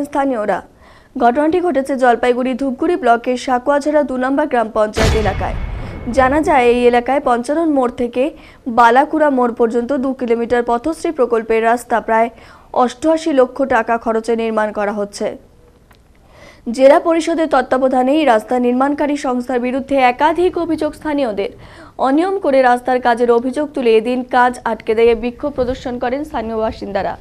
থাকেন স্থানীয়রা। ঘটনাটি ঘটেছে জলপাইগুড়ি ধূপগুড়ি ব্লকের সাকুয়াঝাড়া দু নম্বর গ্রাম পঞ্চায়েত এলাকায়। জানা যায়, এই এলাকায় পঞ্চানন মোড় থেকে বালাকুড়া মোড় পর্যন্ত দু কিলোমিটার পথশ্রী প্রকল্পের রাস্তা প্রায় অষ্টআশি লক্ষ টাকা খরচে নির্মাণ করা হচ্ছে। জেলা পরিষদের তত্ত্বাবধানে এই রাস্তা নির্মাণকারী সংস্থার বিরুদ্ধে একাধিক অভিযোগ স্থানীয়দের। অনিয়ম করে রাস্তার কাজের অভিযোগ তুলে এদিন কাজ আটকে দিয়ে বিক্ষোভ প্রদর্শন করেন স্থানীয় বাসিন্দারা।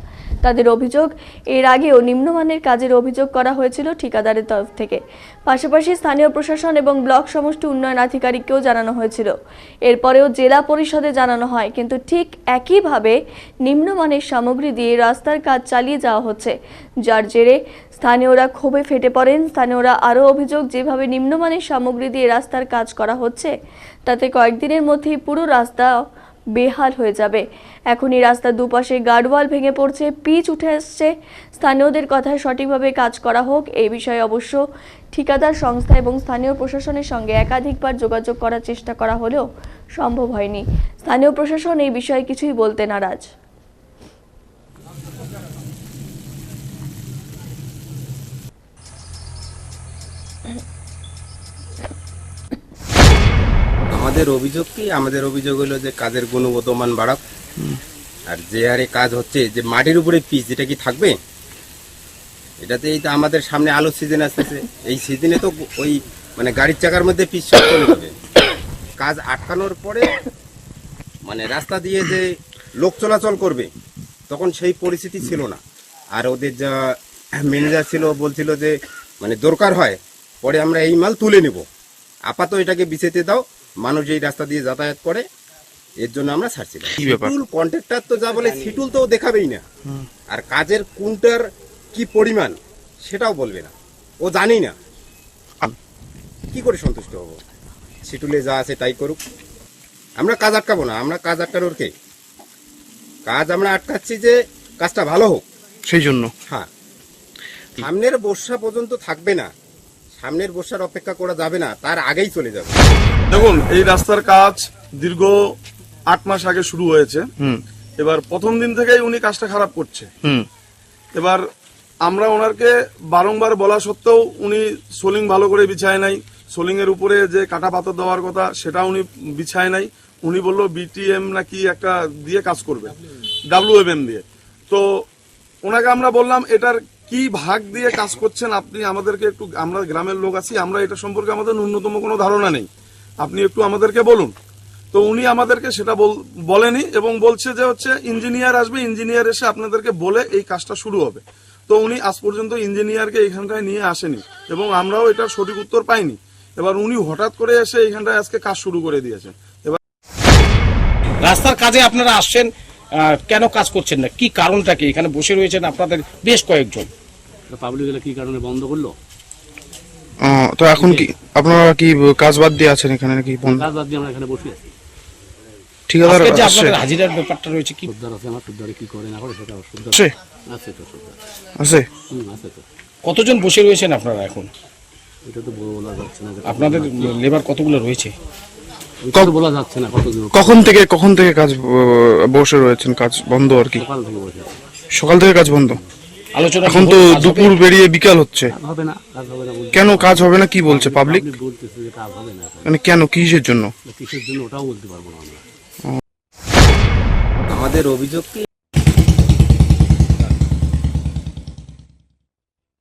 তাদের অভিযোগ। এর আগেও নিম্নমানের কাজের অভিযোগ করা হয়েছিল ঠিকাদারের তরফ থেকে। পাশাপাশি স্থানীয় প্রশাসন এবং ব্লক সমষ্টি উন্নয়ন আধিকারিককেও জানানো হয়েছিল। এরপরেও জেলা পরিষদে জানানো হয়, কিন্তু ঠিক একইভাবে নিম্নমানের সামগ্রী দিয়ে রাস্তার কাজ চালিয়ে যাওয়া হচ্ছে। যার জেরে স্থানীয়রা ক্ষোভে ফেটে পড়েন। স্থানীয়রা আরও অভিযোগ, যেভাবে নিম্নমানের সামগ্রী দিয়ে রাস্তার কাজ করা হচ্ছে, তাতে কয়েকদিনের মধ্যেই পুরো রাস্তা বেহাল হয়ে যাবে। এখনই রাস্তার দুপাশে গার্ডওয়াল ভেঙে পড়ছে, পিচ উঠে আসছে। স্থানীয়দের কথায় সঠিকভাবে কাজ করা হোক এই বিষয়ে অবশ্য ঠিকাদার সংস্থা এবং স্থানীয় প্রশাসনের সঙ্গে একাধিকবার যোগাযোগ করার চেষ্টা করা হলেও সম্ভব হয়নি। স্থানীয় প্রশাসন এই বিষয়ে কিছুই বলতে নারাজ। আমাদের অভিযোগ কি? আমাদের অভিযোগ হলো যে কাজের গুণগত মান বাড়াক আর যে হারে কাজ হচ্ছে, যে মাটির উপরে পিচ যেটা কি থাকবে? এটাতে এই তো আমাদের সামনে আলো সিজন আসতেছে। এই সিজনে তো ওই মানে গাড়ির চাকার মধ্যে পিচ সব চলে কাজ আটকানোর পরে মানে রাস্তা দিয়ে যে লোক চলাচল করবে, তখন সেই পরিস্থিতি ছিল না। আর ওদের যা ম্যানেজার ছিল, বলছিল যে মানে দরকার হয়, পরে আমরা এই মাল তুলে নেব। আপাতত এটাকে বিছেতে দাও মানুষ এই রাস্তা দিয়ে যাতায়াত করে এর জন্য আমরা ছাড়ছিলাম সিটুল কন্ট্রাক্টর তো যা বলে সিটুল তো দেখাবেই না। আর কাজের কোনটার কি পরিমাণ সেটাও বলবে না। ও জানেই না। কি করে সন্তুষ্ট হব? সিটুলে যা আছে তাই করুক। আমরা কাজ আটকাবো না আমরা কাজ আটকানোর কে? কাজ আমরা আটকাচ্ছি যে কাজটা ভালো হোক। সেই জন্য। হ্যাঁ। সামনের বর্ষা পর্যন্ত থাকবে না। সামনের বর্ষার অপেক্ষা করা যাবে না তার আগেই চলে যাবে। দেখুন এই রাস্তার কাজ দীর্ঘ আট মাস আগে শুরু হয়েছে। হুম। এবার প্রথম দিন থেকেই উনি কাজটা খারাপ করছে। হুম। এবার আমরা ওনাকে বারংবার বলা সত্ত্বেও উনি সোলিং ভালো করে বিছায় নাই। সোলিং এর উপরে যে কাটা পাথর দেওয়ার কথা সেটা উনি বিছায় নাই। উনি বলল বিটিএম নাকি একটা দিয়ে কাজ করবে ডাব্লিউএমএম দিয়ে। তো ওনাকে আমরা বললাম এটার কি ভাগ দিয়ে কাজ করছেন আপনি? আমাদেরকে একটু আমরা গ্রামের লোক আছি আমরা এটা সম্পর্কে আমাদের ন্যূনতম কোনো ধারণা নেই। আপনি একটু আমাদেরকে বলুন। তো উনি আমাদেরকে সেটা বল- বলেনি এবং বলছে যে হচ্ছে ইঞ্জিনিয়ার আসবে ইঞ্জিনিয়ার এসে আপনাদেরকে বলে এই কাজটা শুরু হবে। তো উনি আজ পর্যন্ত ইঞ্জিনিয়ারকে এখানটায় নিয়ে আসেনি এবং আমরাও এটার সঠিক উত্তর পাইনি। এবার উনি হঠাৎ করে এসে এইখানটায় আজকে কাজ শুরু করে দিয়েছেন। এবার রাস্তার কাজে আপনারা আসছেন কেন কাজ করছেন না? কি কারণটা কি? এখানে বসে রয়েছেন আপনাদের বেশ কয়েকজন। পাবলিক কি কারণে বন্ধ করল? তো এখন কি আপনারা কি কাজ বাদ দিয়ে আছেন এখানে নাকি বন্ধ কাজ বাদ দিয়ে আমরা এখানে বসে আছি। ঠিকাদার আপনাদের হাজিরার ব্যাপারটা রয়েছে কি? সুদ্দার আছে আমার সুদ্দারে কি করে না করে সেটা সুদ্দার আসছে আছে। তো সুদ্দার আছে? হুম আছে তো। কতজন বসে রয়েছেন আপনারা এখন? এটা তো বলা যাচ্ছে না। আপনাদের লেবার কতগুলো রয়েছে? ওইটা তো বলা যাচ্ছে না কখন থেকে কখন থেকে কাজ বসে রয়েছেন? কাজ বন্ধ আর কি? সকাল থেকে বসে সকাল থেকে কাজ বন্ধ? আলোচনা এখন তো দুপুর বেরিয়ে বিকাল হচ্ছে। হবে না কাজ হবে না কেন কাজ হবে না কি বলছে পাবলিক বলতেছে যে কাজ হবে না মানে কেন কিসের জন্য? কিসের জন্য ওটাও বলতে পারব না আমরা। আমাদের অভিযোগ কি?